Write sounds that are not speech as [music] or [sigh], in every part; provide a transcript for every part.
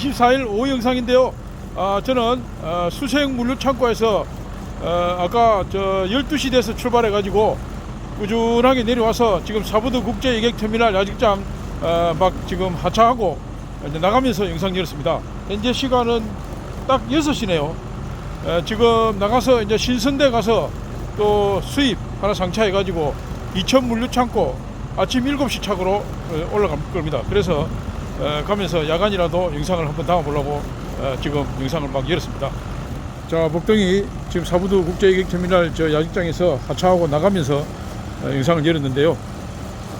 24일 오후 영상인데요. 아, 저는 어, 수생 물류 창고에서 어, 아까 저 12시 돼서 출발해 가지고 꾸준하게 내려와서 지금 사부도 국제 여객 터미널 야직장 어, 막 지금 하차하고 나가면서 영상 열었습니다. 현재 시간은 딱 6시네요. 어, 지금 나가서 이제 신선대 가서 또 수입 하나 상차해 가지고 이천 물류 창고 아침 7시 차고로 어, 올라갈 겁니다. 그래서 어, 가면서 야간이라도 영상을 한번 담아보려고 어, 지금 영상을 막 열었습니다. 자, 복덩이 지금 사부도 국제여객터미널 저 야직장에서 하차하고 나가면서 어, 영상을 열었는데요.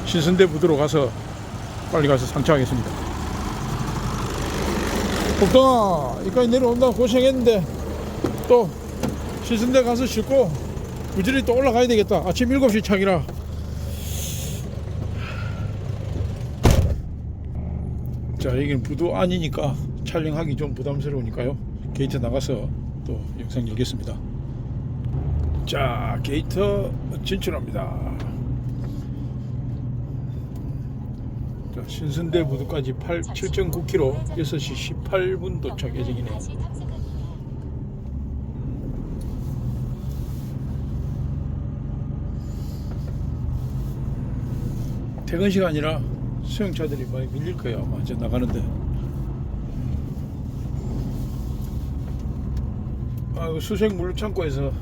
신선대 부두로 가서 빨리 가서 상차하겠습니다. 복덩아, 이까지 내려온다 고생했는데 또 신선대 가서 싣고 부지런히 또 올라가야 되겠다. 아침 7시 차기라. 자, 여기는 부두 아니니까 촬영하기 좀 부담스러우니까요. 게이트 나가서 또 영상 열겠습니다. 자, 게이트 진출합니다. 자, 신선대 부두까지 8, 7.9km, 6시 18분 도착 예정이네요. 퇴근 시간이라 수영차들이 많이 밀릴 거예요. 아마 이제 나가는데. 아, 그 수색 물창고에서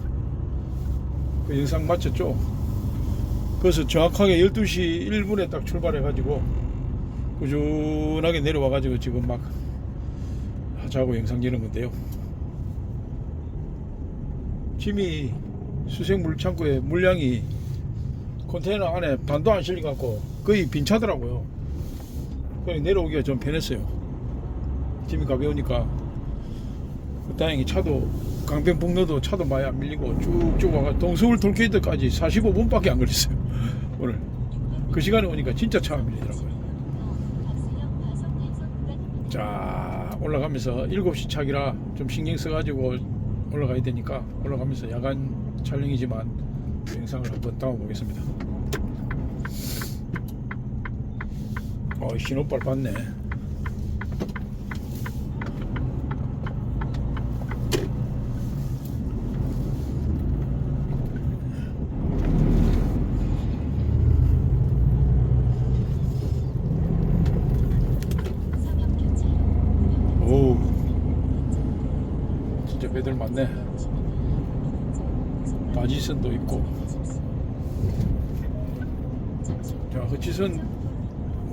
그 영상 마쳤죠. 그래서 정확하게 12시 1분에 딱 출발해가지고 꾸준하게 내려와가지고 지금 막 하자고 영상 지는 건데요. 짐이 수색 물창고에 물량이 컨테이너 안에 반도 안 실려갖고 거의 빈차더라고요. 그냥 내려오기가 좀 편했어요. 짐이 가벼우니까 다행히 차도 강변북로도 차도 많이 안 밀리고 쭉쭉 와가 동서울 돌게이트까지 45분밖에 안 걸렸어요. [laughs] 오늘 그 시간에 오니까 진짜 차안 밀리더라고요. 자 올라가면서 7시 차기라 좀 신경 써가지고 올라가야 되니까 올라가면서 야간 촬영이지만 영상을 한번 담아보겠습니다. 어, 신호발 봤네. 오, 진짜 배들 많네. 바지선도 있고. 자, 허치선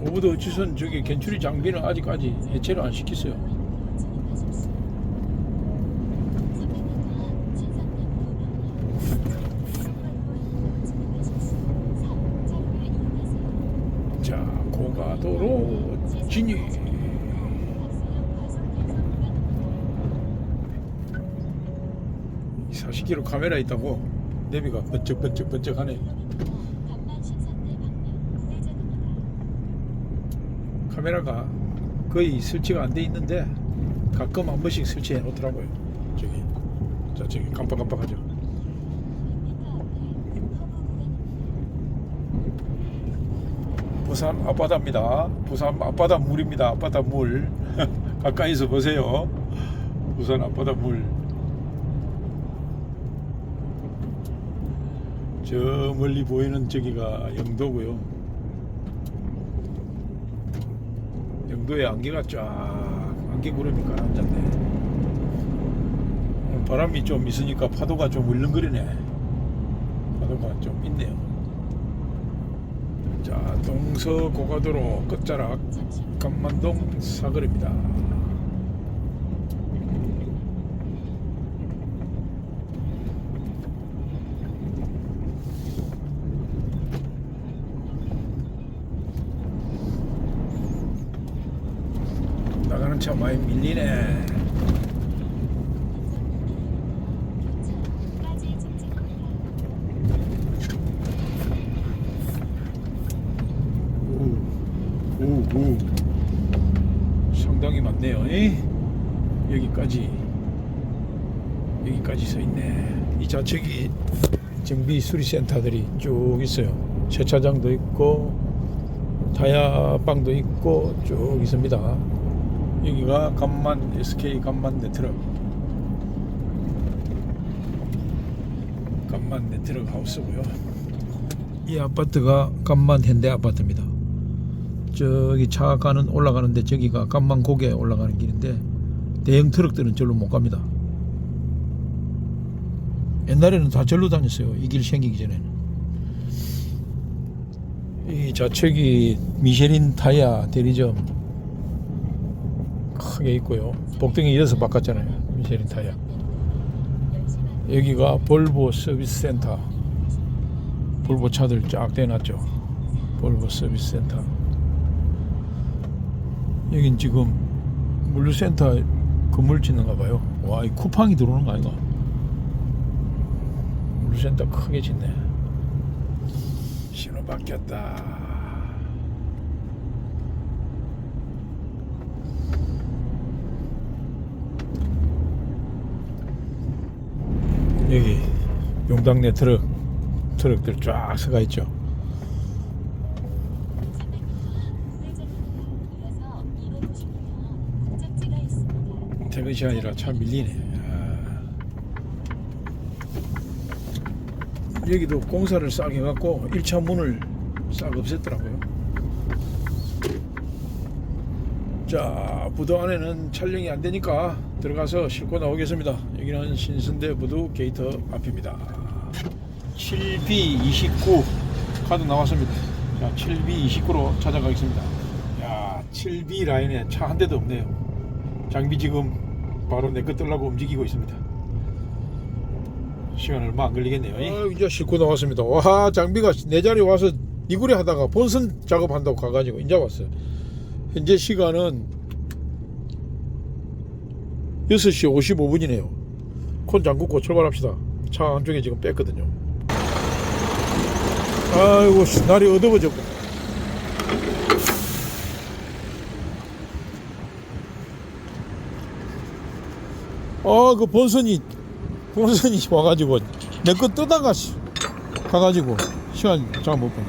오브드 허치선 저기 겐츄리 장비는 아직까지 해체를 안 시켰어요. 자, 고가도로 진입. 이 40kg 카메라 있다고 내비가 번쩍번쩍번쩍하네. 카메라가 거의 설치가 안 돼 있는데 가끔 한 번씩 설치해 놓더라고요. 저기 자 저기 깜빡깜빡하죠. 부산 앞바다입니다. 부산 앞바다 물입니다. 앞바다 물 [laughs] 가까이서 보세요. 부산 앞바다 물. 저 멀리 보이는 저기가 영도고요. 영도에 안개가 쫙 안개 구름이 가라앉았네. 오늘 바람이 좀 있으니까 파도가 좀 울렁거리네. 파도가 좀 있네요. 자, 동서 고가도로 끝자락 감만동 사거리입니다. 차 많이 밀리네. 오, 오, 오. 상당히 많네요. 에? 여기까지 여기까지 서 있네. 이 좌측이 정비 수리센터들이 쭉 있어요. 세차장도 있고 타야방도 있고 쭉 있습니다. 여기가 간만 SK 간만 네트워크 간만 네트워크 하우스고요. 이 아파트가 간만 현대 아파트입니다. 저기 차 가는 올라가는데 저기가 간만 고개 올라가는 길인데 대형 트럭들은 절로 못 갑니다. 옛날에는 다 절로 다녔어요. 이 길 생기기 전에는. 이 좌측이 미쉐린 타이어 대리점 크게 있고요. 복등이 이어서 바꿨잖아요. 미쉐린 타이어. 여기가 볼보 서비스 센터. 볼보 차들 쫙 대놨죠. 볼보 서비스 센터. 여긴 지금 물류센터 건물 짓는가 봐요. 와, 이 쿠팡이 들어오는 거 아이가? 물류센터 크게 짓네. 신호 바뀌었다. 여기 용당내 트럭 트럭들 쫙 서가 있죠. 퇴근 시간이라 참 밀리네. 아. 여기도 공사를 싹 해갖고 1차 문을 싹 없앴더라고요. 자, 부도 안에는 촬영이 안 되니까 들어가서 싣고 나오겠습니다. 여기는 신선대 부두 게이트 앞입니다. 7B29 카드 나왔습니다. 자, 7B29로 찾아가겠습니다. 야, 7B 라인에 차 한 대도 없네요. 장비 지금 바로 뜨려고 움직이고 있습니다. 시간 얼마 안 걸리겠네요. 아, 이제 싣고 나왔습니다. 와 장비가 내 자리 와서 이구리 하다가 본선 작업한다고 가가지고 이제 왔어요. 현재 시간은 6시 55분이네요. 콘 잠그고 출발합시다. 차 안쪽에 지금 뺐거든요. 아이고 씨, 날이 어두워졌고. 아, 그 본선이 본선이 와가지고 내거 씨, 가가지고 시간 잘못 보네.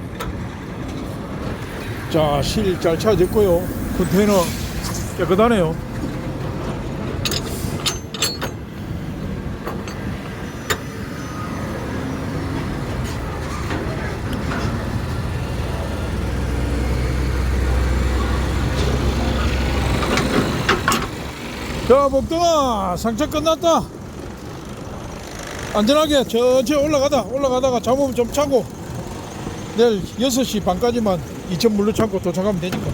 자, 실 잘 찾았고요. 컨테이너 깨끗하네요. 복동아, 상차 끝났다. 안전하게 천천히 올라가다, 올라가다가 잡으면 좀 차고, 내일 6시 반까지만 이천 물로 참고 도착하면 되니까.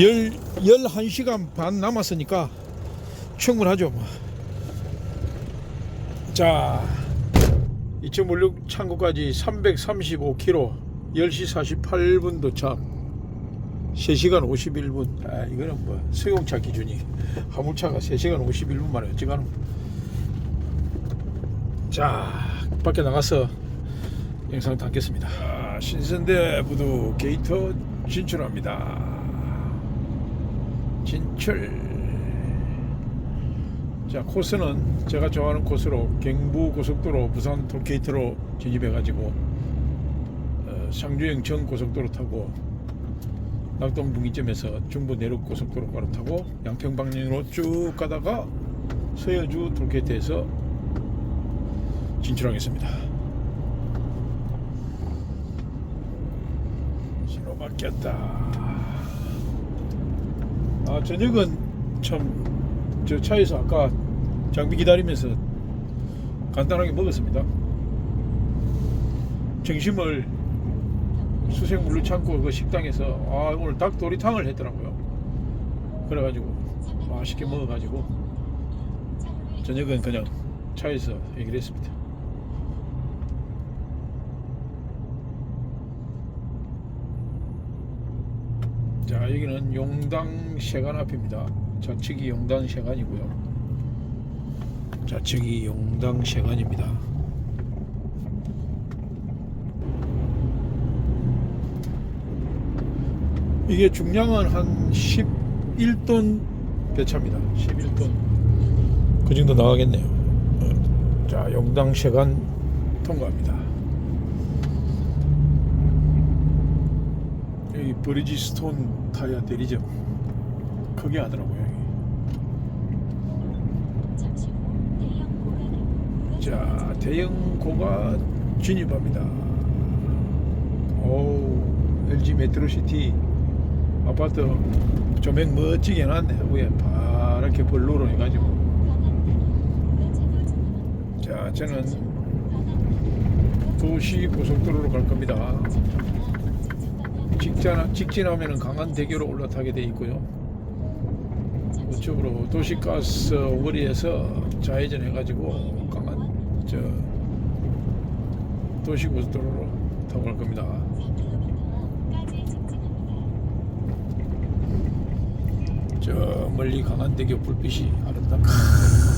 열, 11시간 반 남았으니까 충분하죠, 뭐. 자, 이천 물류 창고까지 335km. 10시 48분 도착 3시간 51분. 아 이거는 뭐 승용차 기준이. 화물차가 3시간 51분 만에 어찌가노? 자 밖에 나가서 영상 담겠습니다. 아, 신선대 부두 게이트 진출합니다. 진출. 자 코스는 제가 좋아하는 코스로 경부 고속도로 부산 톨게이트로 진입해 가지고 상주 영천 고속도로 타고 낙동 분기점에서 중부 내륙 고속도로 가로 타고 양평 방향으로 쭉 가다가 서여주 톨게이트에서 진출하겠습니다. 신호 바뀌었다. 아 저녁은 참 저 차에서 아까 장비 기다리면서 간단하게 먹었습니다. 점심을 수색 물류 창고 그 식당에서 아 오늘 닭 도리탕을 했더라고요. 그래가지고 맛있게 먹어가지고 저녁은 그냥 차에서 얘기를 했습니다. 자 여기는 용당 세관 앞입니다. 좌측이 용당 세관이고요. 좌측이 용당 세관입니다. 이게 중량은 한 11톤 배차입니다. 11톤. 그 정도 나가겠네요. 어, 자, 용당 세관 통과합니다. 브리지스톤 타이어 대리점 크게 하더라고요. 여기. 자, 대형 고가 진입합니다. 오, LG 메트로시티 아파트 조명 멋지게 해놨네. 위에 파랗게 블루로 해가지고. 자, 저는 도시 고속도로로 갈 겁니다. 직전, 직진하면 강한대교로 올라타게 돼 있고요. 우측으로 도시가스 오거리에서 좌회전 해가지고 강한 저 도시고속도로로 타고 갈 겁니다. 저 멀리 강한대교 불빛이 아름답.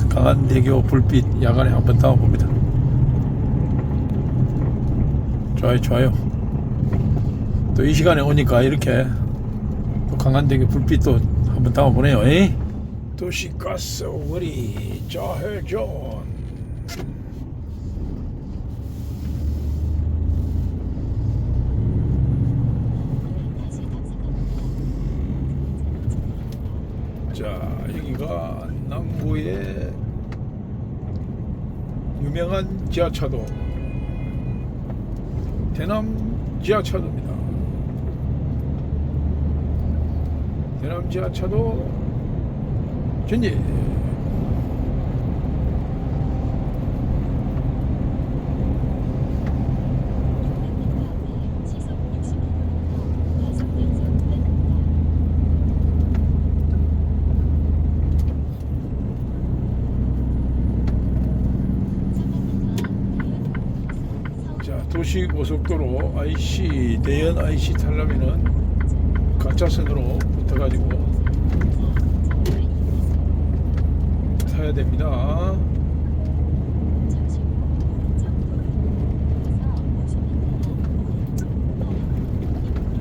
강한대교 불빛 야간에 한번 타고 봅니다. 좋아요, 좋아요. 또 이 시간에 오니까 이렇게 또 강한대교 불빛도 한번 타고 보네요. 에이? 도시가스 오거리 좌회전. 자, 여기가 남구의 유명한 지하차도 대남 지하차도입니다. 대남 지하차도 전지 고속도로 IC 대연 IC 타려면은 가짜선으로 붙어가지고 타야 됩니다.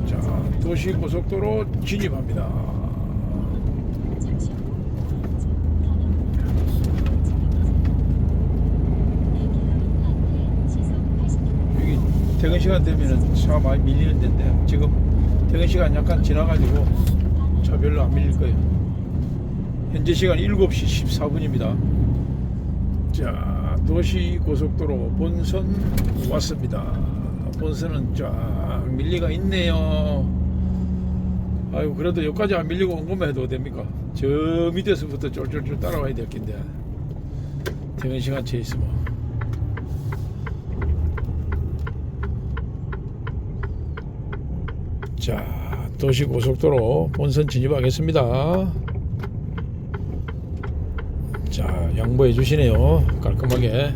자 도시 고속도로 진입합니다. 여기 퇴근 시간 되면은 차 많이 밀리는 데인데 지금 퇴근 시간 약간 지나가지고 차 별로 안 밀릴 거예요. 현재 시간 7시 14분입니다. 자, 도시 고속도로 본선 왔습니다. 본선은 쫙 밀리가 있네요. 아이고 그래도 여기까지 안 밀리고 온 것만 해도 됩니까? 저 밑에서부터 쫄쫄쫄 따라와야 될 텐데 퇴근 시간 채 있으면 자 도시 고속도로 본선 진입하겠습니다. 자 양보해 주시네요. 깔끔하게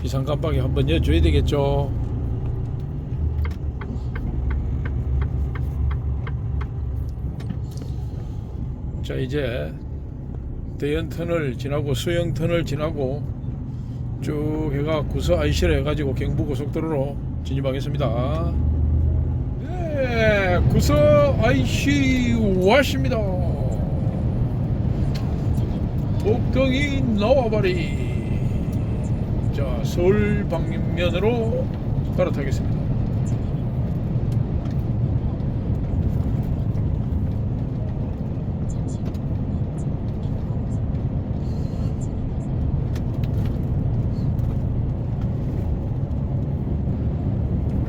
비상 깜빡이 한번 여줘야 되겠죠. 자 이제 대연 터널 지나고 수영 터널 지나고 쭉 해가 구서 IC를 해가지고 경부 고속도로로 진입하겠습니다. 네, 구서 IC 왔습니다. 복덩이 나와버리. 자 서울 방면으로 갈아타겠습니다.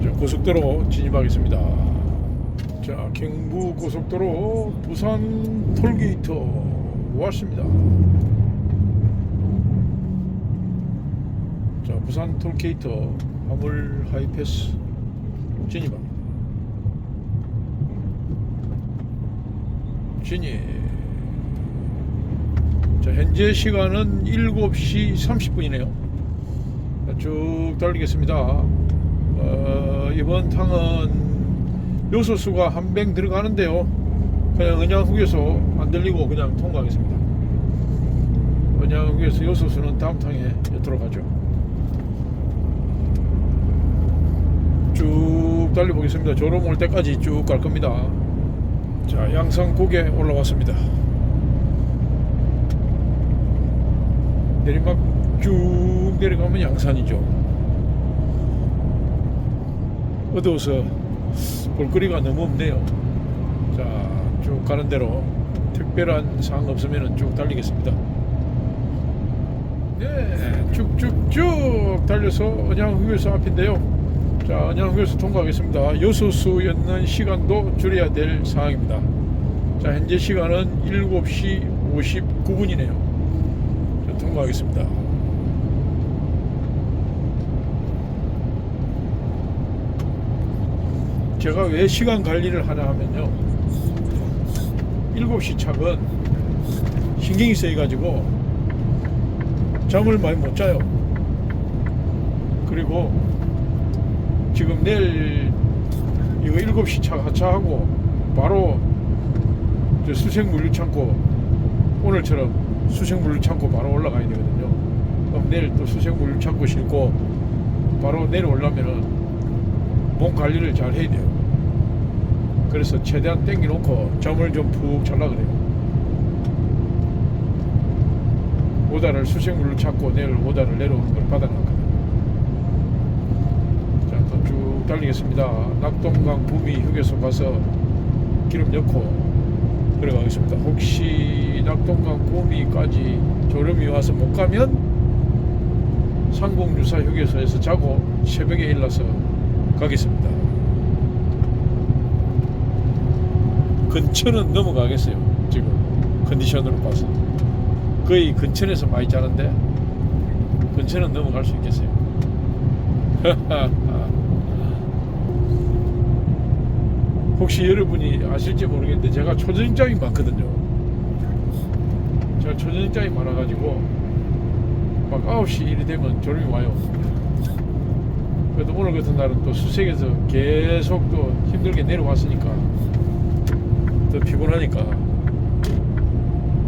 자, 고속도로 진입하겠습니다. 자, 경부 고속도로 부산 톨게이트 왔습니다. 자, 부산 톨게이트 화물 하이패스 진입합니다. 진입. 자, 현재 시간은 7시 30분이네요. 쭉 달리겠습니다. 어, 이번 탕은 요소수가 한 병 들어가는데요. 그냥 은양 휴게소 안 들리고 그냥 통과하겠습니다. 은양 휴게소 요소수는 다음 탕에 하죠. 쭉 달려보겠습니다. 조름 올 때까지 쭉 갈 겁니다. 자, 양산국에 올라왔습니다. 내리막 쭉 내려가면 양산이죠. 어두워서 볼거리가 너무 없네요. 자, 쭉 가는 대로 특별한 사항 없으면 쭉 달리겠습니다. 네, 쭉쭉쭉 달려서 언양 휴게소 앞인데요. 자, 언양 휴게소 통과하겠습니다. 요소수 였는 시간도 줄여야 될 상황입니다. 자, 현재 시간은 7시 59분이네요. 자, 통과하겠습니다. 제가 왜 시간 관리를 하나 하면요. 7시 착은 신경이 쓰여가지고 잠을 많이 못 자요. 그리고 지금 내일 이거 7시 차 하차하고 바로 저 수색물류 창고 오늘처럼 수색물류 창고 바로 올라가야 되거든요. 그럼 내일 또 수색물류 창고 싣고 바로 내려오려면은 몸 관리를 잘 해야 돼요. 그래서 최대한 땡겨 놓고 잠을 좀 푹 잘라 그래요. 오다를 수색물로 찾고 내일 오다를 내려오는 걸 받아놨거든요. 자, 또 쭉 달리겠습니다. 낙동강 구미 휴게소 가서 기름 넣고 들어가겠습니다. 혹시 낙동강 구미까지 졸음이 와서 못 가면 상공유사 휴게소에서 자고 새벽에 일어나서 가겠습니다. 근처는 넘어가겠어요. 지금 컨디션으로 봐서 거의 근처에서 많이 자는데 근처는 넘어갈 수 있겠어요. [laughs] 혹시 여러분이 아실지 모르겠는데 제가 초저녁잠이 많거든요. 제가 초저녁잠이 많아가지고 막 9시 일이 되면 졸음이 와요. 그래도 오늘 같은 날은 또 수색에서 계속 또 힘들게 내려왔으니까 더 피곤하니까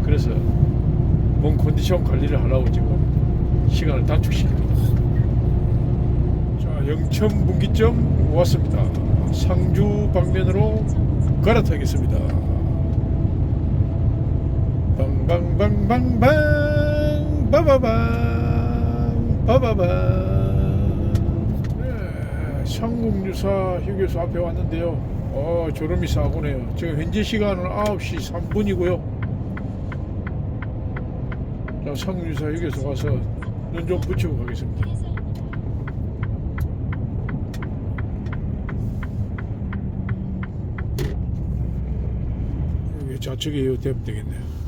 그래서 몸 컨디션 관리를 하려고 지금 시간을 단축시킵니다. 자 영천 분기점 왔습니다. 상주 방면으로 갈아타겠습니다. 빵빵빵빵빵 빠바방 빠바방 네, 상공유사 휴게소 앞에 왔는데요. 어, 졸음이 싸구네요. 지금 현재 시간은 9시 3분이고요. 자, 휴게소 가서 눈 좀 붙이고 가겠습니다. 여기 좌측에 요 되면 되겠네요.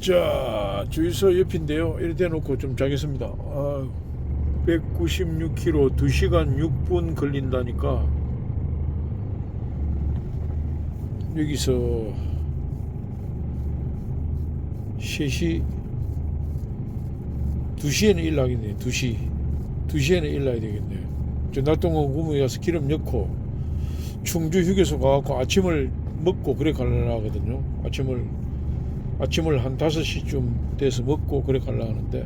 자 주유소 옆인데요. 이렇게 놓고 좀 자겠습니다. 아, 196km 2시간 6분 걸린다니까. 여기서 3시 2시에는 일나겠네. 2시. 2시에는 일나야 되겠네. 저 날동원 구무에 가서 기름 넣고 충주 휴게소 가갖고 아침을 먹고 그래 가려거든요. 아침을 아침을 한 5시쯤 돼서 먹고 그래 가려 하는데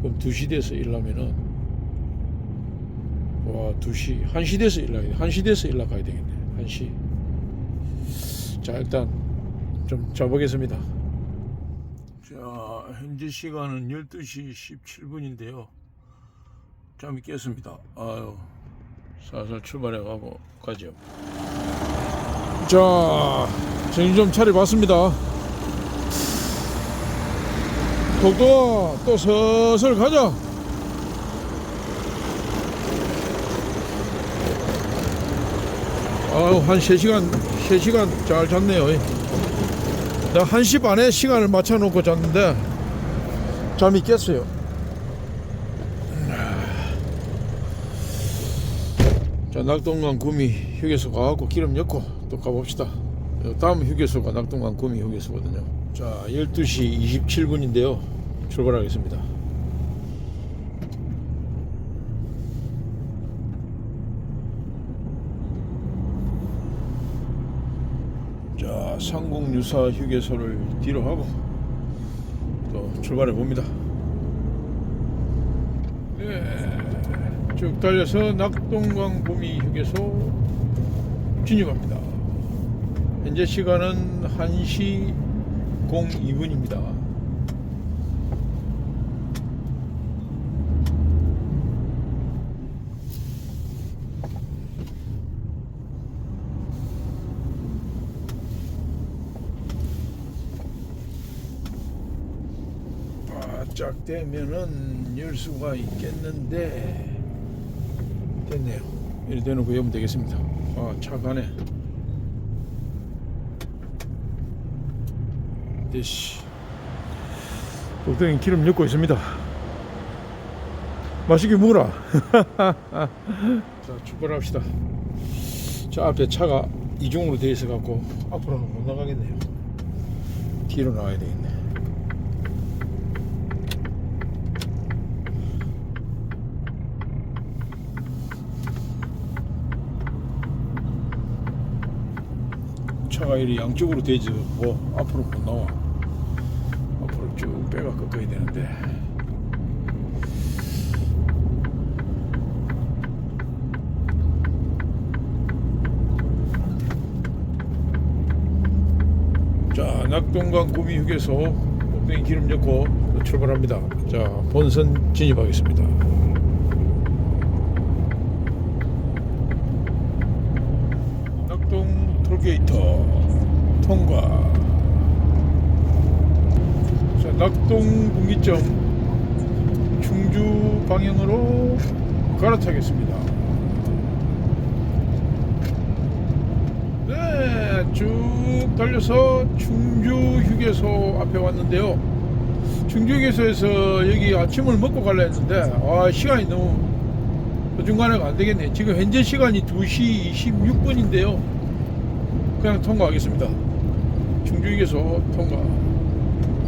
그럼 2시 돼서 일하면은 와 2시 1시 돼서 일나야 돼. 1시 돼서 일나 가야 되겠네. 1시. 자 일단 좀 자보겠습니다. 자 현재 시간은 12시 17분인데요. 잠이 깼습니다. 아유 살살 출발해 가고 가죠. 자 정신 좀 차려봤습니다 독도가 또 슬슬 가자. 아유, 한 3시간, 3시간 잘 잤네요. 나 1시 반에 시간을 맞춰놓고 잤는데, 잠이 깼어요. 자, 낙동강 구미 휴게소 가갖고 기름 넣고 또 가봅시다. 다음 휴게소가 낙동강 구미 휴게소거든요. 자, 12시 27분인데요. 출발하겠습니다. 자, 상공유사 휴게소를 뒤로 하고 또 출발해 봅니다. 네, 쭉 달려서 낙동강 구미 휴게소 진입합니다. 현재 시간은 1시 02분입니다. 바짝 되면은 열 수가 있겠는데 됐네요. 이렇게 대놓고 여면 되겠습니다. 아, 차 가네. 됐시. 복덩이 기름 넣고 있습니다. 맛있게 먹어라. [laughs] 자, 출발합시다. 저 앞에 차가 이중으로 되어 있어 갖고 앞으로는 못 나가겠네요. 뒤로 나와야 되겠네. 차가 이리 양쪽으로 되지 뭐 앞으로 못 나와. 앞으로 쭉 빼가 꺾어야 되는데. 자 낙동강 구미 휴게소 꼭대기 기름 넣고 출발합니다. 자 본선 진입하겠습니다 낙동 톨게이트 통과. 자, 낙동 분기점 충주 방향으로 갈아타겠습니다. 네, 쭉 달려서 충주 휴게소 앞에 왔는데요. 충주 휴게소에서 여기 아침을 먹고 갈라 했는데 아, 시간이 너무 그 중간에가 안 되겠네. 지금 현재 시간이 2시 26분인데요. 그냥 통과하겠습니다. 충주에서 통과.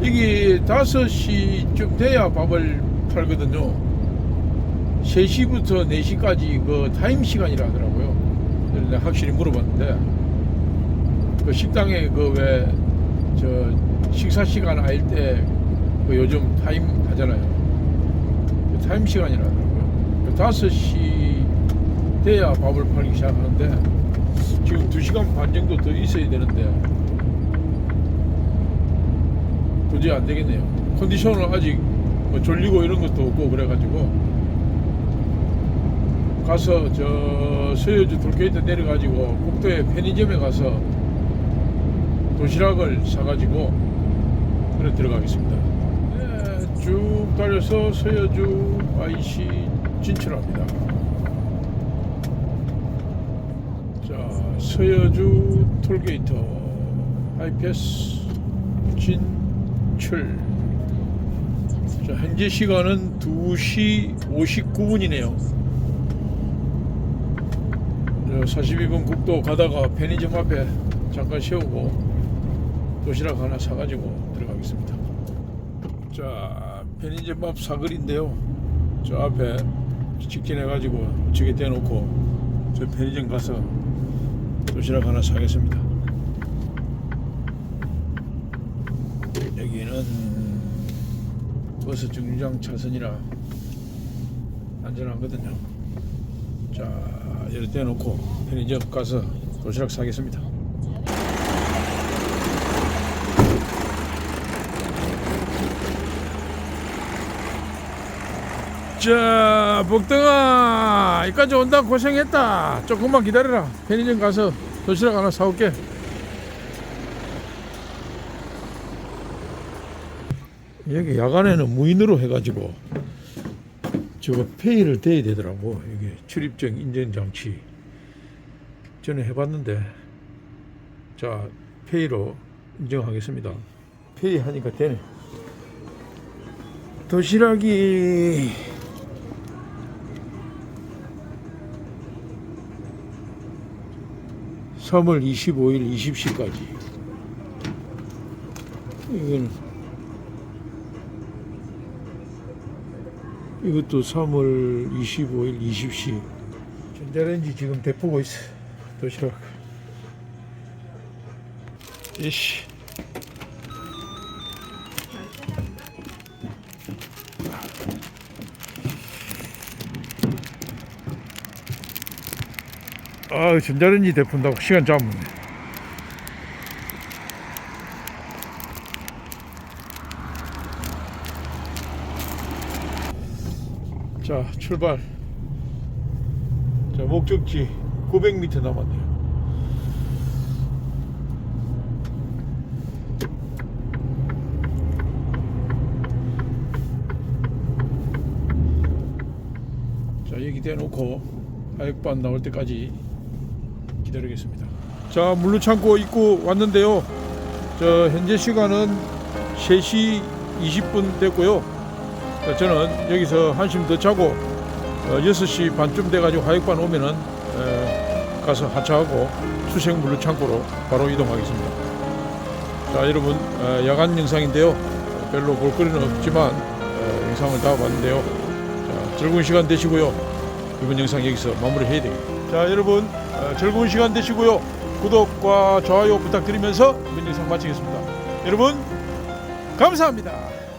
여기 5시쯤 돼야 밥을 팔거든요. 3시부터 4시까지 그 타임 시간이라 하더라고요. 내가 확실히 물어봤는데 그 식당에 그 왜 저 식사 시간 아닐 때 그 요즘 타임 하잖아요. 그 타임 시간이라 하더라고요. 그 5시 돼야 밥을 팔기 시작하는데 지금 2시간 반 정도 더 있어야 되는데 도저히 안 되겠네요. 컨디션을 아직 뭐 졸리고 이런 것도 없고 그래가지고 가서 저 서해주 돌게이트 내려가지고 국도에 편의점에 가서 도시락을 사가지고 그래 들어가겠습니다. 네, 쭉 달려서 서해주 IC 진출합니다. 자, 서여주 톨게이트 하이패스 진출. 자, 현재 시간은 2시 59분이네요. 42분 국도 가다가 편의점 앞에 잠깐 세우고 도시락 하나 사가지고 들어가겠습니다. 자, 편의점 앞 사거리인데요. 저 앞에 직진해가지고 저기 대놓고 저 편의점 가서 도시락 하나 사겠습니다. 여기는 버스 정류장 차선이라 안전하거든요. 자, 이렇게 대놓고 편의점 가서 도시락 사겠습니다. 자, 복덩아, 이까지 온다 고생했다. 조금만 기다려라. 편의점 가서 도시락 하나 사올게. 여기 야간에는 무인으로 해가지고 저거 페이를 대야 되더라고. 이게 출입증 인증 장치. 저는 해봤는데, 자 페이로 인정하겠습니다. 페이 하니까 되네. 도시락이 3월 25일 20시까지. 이건 이것도 3월 25일 20시. 전자레인지 지금 대포고 있어 도시락. 이씨 아 전자레인지 대푼다고 시간 잡네. 자 출발. 자 목적지 900m 남았네요. 자 여기 대놓고 하역반 나올 때까지 기다리겠습니다. 자 물류창고 입구 왔는데요. 저 현재 시간은 3시 20분 됐고요. 어, 저는 여기서 한심 더 자고 어, 6시 반쯤 돼가지고 하역반 오면은 에, 가서 하차하고 수색 물류 창고로 바로 이동하겠습니다. 자 여러분 어, 야간 영상인데요. 별로 볼 거리는 없지만 어, 영상을 다 봤는데요. 자, 즐거운 시간 되시고요. 이번 영상 여기서 마무리해야 되겠습니다. 자 여러분. 어, 즐거운 시간 되시고요 구독과 좋아요 부탁드리면서 이번 영상 마치겠습니다. 여러분 감사합니다.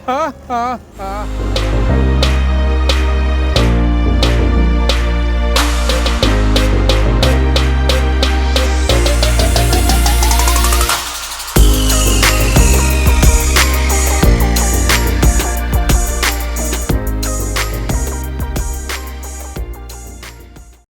하하하.